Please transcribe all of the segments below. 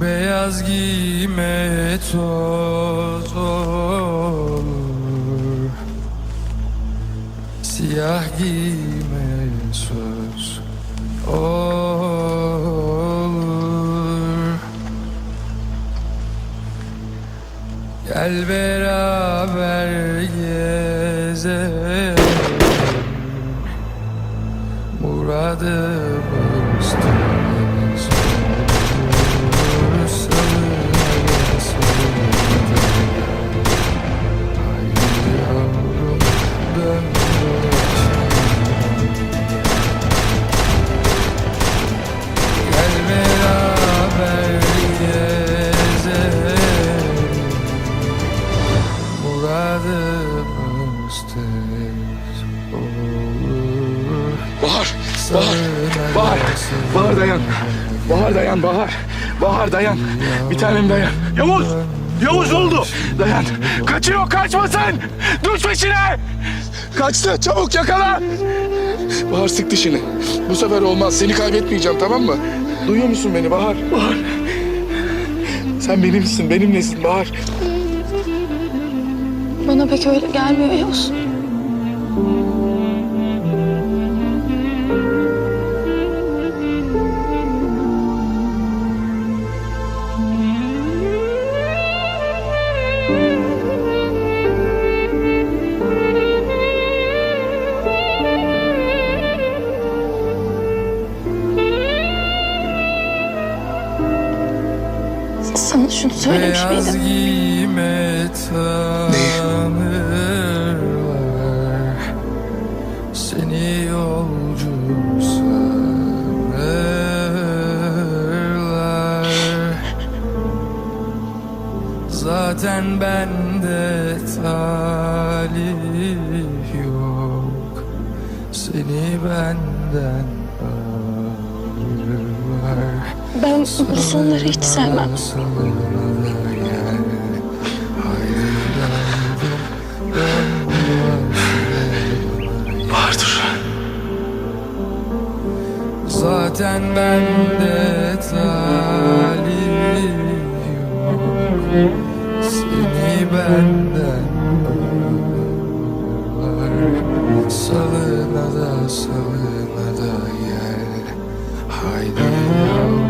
Beyaz giyme toz olur. Siyah giyme söz olur. Gel beraber gezelim. Muradımız Bahar, Bahar, Bahar, Bahar dayan. Bahar dayan, Bahar. Bahar dayan. Bir tanem dayan. Yavuz, Yavuz oldu. Dayan. Kaçıyor, kaçmasın. Düş peşine. Kaçtı, çabuk yakala. Bahar sık dişini. Bu sefer olmaz. Seni kaybetmeyeceğim, tamam mı? Duyuyor musun beni Bahar? Bahar. Sen benimsin, benimlesin Bahar. Bana pek öyle gelmiyor Yavuz. Söylemiş Beyaz miydim? tanırlar Seni yolcu sanırlar Zaten bende talih yok. Seni benden Ben bu sonları hiç sevmem. Bahar dur. Zaten bende talih yok Seni benden Salına da salına da gel Haydi yavrum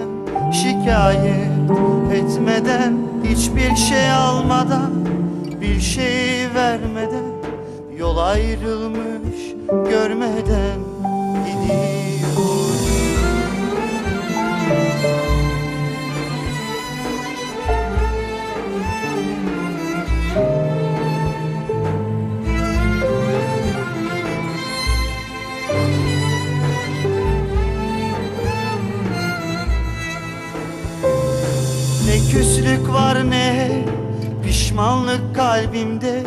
Şikayet etmeden Hiçbir şey almadan Bir şey vermeden Yol ayrılmış görmeden Gidiyor küslük var ne pişmanlık kalbimde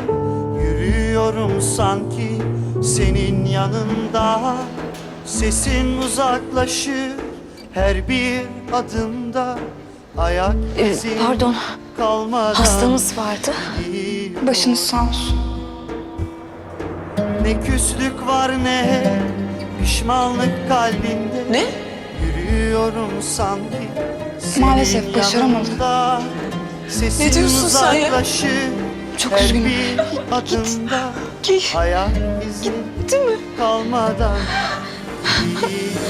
Yürüyorum sanki senin yanında Sesin uzaklaşır her bir adımda Ayak Ee, pardon. kalmadan Hastamız vardı. Başınız sağ olsun. Ne küslük var ne pişmanlık kalbimde Ne? Yürüyorum sanki Maalesef başaramadım. Ne diyorsun sen ya? Çok üzgünüm. Ki Ayak izin gitti mi? kalmadan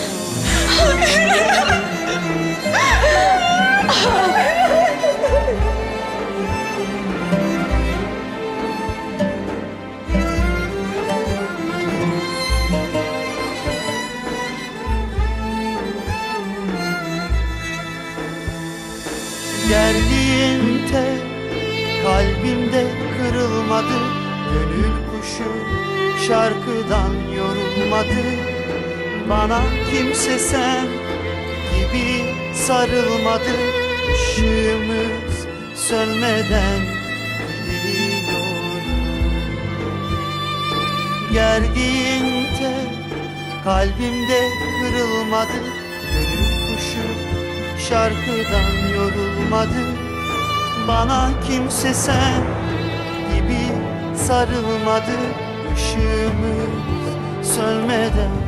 Kalbimde kırılmadı Gönül kuşu şarkıdan yorulmadı. Bana kimse sen gibi sarılmadı. Işığımız sönmeden gidiyor Gergin tek kalbimde kırılmadı. Gönül kuşu şarkıdan yorulmadı. Bana kimse sen gibi sarılmadı Işığımız sönmeden